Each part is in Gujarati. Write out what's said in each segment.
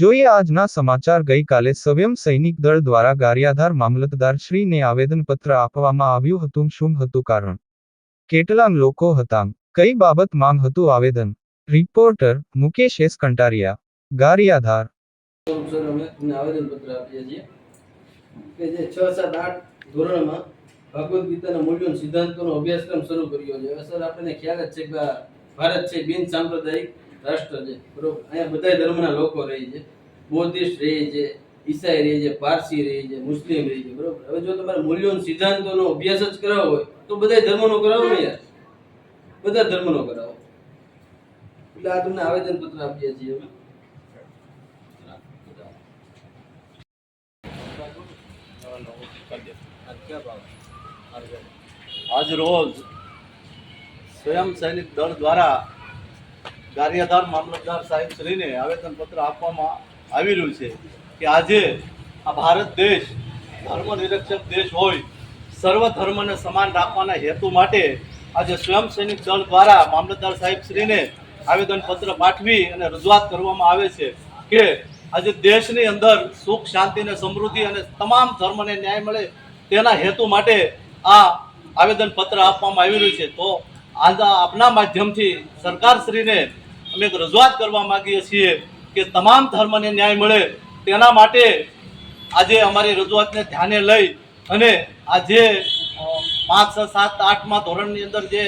જોઈએ આજના સમાચાર ગઈકાલે સવયમ સૈનિક દળ દ્વારા ગારિયાધાર મામલતદાર શ્રીને આવેદનપત્ર આપવામાં આવ્યું હતું, શું હતું કારણ? કેટલા લોકો હતા. કઈ બાબત માંગ હતું? આવેદન. Reporter Mukesh S. Kantariya. Gariadhar. આવેદનપત્ર ગીતાના મૂલ્યો સિદ્ધાંતોનો અભ્યાસક્રમ શરૂ કર્યો છે. સર, આપણને ખ્યાલ જ છે કે ભારત છે બિન સાંપ્રદાયિક રાષ્ટ્ર છે, બરોબર? અહીંયા બધા ધર્મના લોકો રહે છે. બૌદ્ધિસ્ટ રહે છે, ઈસાઈ રહે છે, પારસી રહે છે, મુસ્લિમ રહે છે, બરોબર? હવે જો તમારે મૂલ્યો સિદ્ધાંતોનો અભ્યાસ જ કરાવવો હોય, તો બધા ધર્મનો કરાવો ને યાર. બધા ધર્મનો કરાવો. એટલે આ તમને આવેદન પત્ર આપીએ છીએ અમે. આજ રોજ સ્વયં સૈનિક દળ દ્વારા ગારિયાધાર મામલતદાર સાહેબ શ્રીને આવેદનપત્ર આપવામાં આવી રહ્યું છે કે આજે આ ભારત દેશ ધર્મ નિરક્ષક દેશ હોય, સર્વ ધર્મને સમાન રાખવાના હેતુ માટે આજે સ્વયં સૈનિક દળ દ્વારા મામલતદાર સાહેબ શ્રીને આવેદનપત્ર પાઠવી અને રજૂઆત કરવામાં આવે છે કે આજે દેશની અંદર સુખ, શાંતિ અને સમૃદ્ધિ અને તમામ ધર્મને ન્યાય મળે તેના હેતુ માટે આ આવેદનપત્ર આપવામાં આવી રહ્યું છે. તો આજ આપના માધ્યમથી સરકારશ્રીને અમે એક રજૂઆત કરવા માગીએ છીએ કે તમામ ધર્મને ન્યાય મળે તેના માટે આજે અમારી રજૂઆતને ધ્યાને લઈ અને આજે પાંચ છ સાત આઠમાં ધોરણની અંદર જે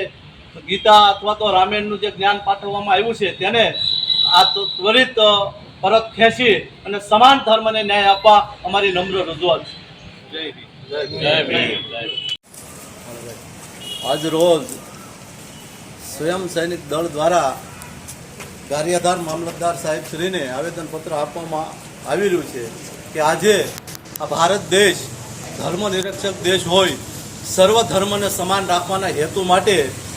ગીતા અથવા તો રામાયણનું જે જ્ઞાન પાઠવવામાં આવ્યું છે તેને આ ત્વરિત પરત ખેંચી અને સમાન ધર્મને ન્યાય આપવા અમારી નમ્ર રજૂઆત છે. આજ રોજ સ્વયં સૈનિક દળ દ્વારા કાર્યધાર મામલતદાર સાહેબ શ્રીને આવેદનપત્ર આપવામાં આવી રહ્યું છે કે આજે આ ભારત દેશ ધર્મનિરક્ષક દેશ હોય, સર્વ ધર્મને સમાન રાખવાના હેતુ માટે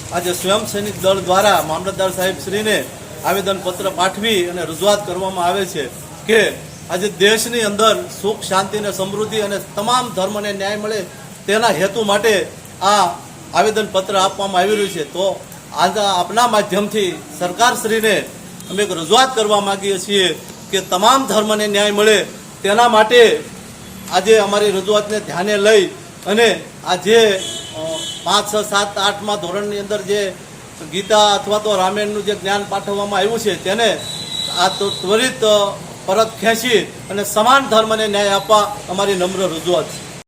આજે સ્વયં સૈનિક દળ દ્વારા મામલતદાર સાહેબ શ્રીને આવેદનપત્ર પાઠવી અને રજૂઆત કરવામાં આવે છે કે આજે દેશની અંદર સુખ, શાંતિ અને સમૃદ્ધિ અને તમામ ધર્મને ન્યાય મળે તેના હેતુ માટે આ આવેદનપત્ર આપવામાં આવી રહ્યું છે. તો આજ આપના માધ્યમથી સરકારશ્રીને અમે એક રજૂઆત કરવા માગીએ છીએ કે તમામ ધર્મને ન્યાય મળે તેના માટે આજે અમારી રજૂઆતને ધ્યાને લઈ અને આજે પાંચ, છ, સાત, આઠમાં ધોરણની અંદર જે ગીતા અથવા તો રામાયણનું જે જ્ઞાન પાઠવવામાં આવ્યું છે તેને આ તો ત્વરિત પરત ખેંચી અને સમાન ધર્મને ન્યાય આપવા અમારી નમ્ર રજૂઆત છે.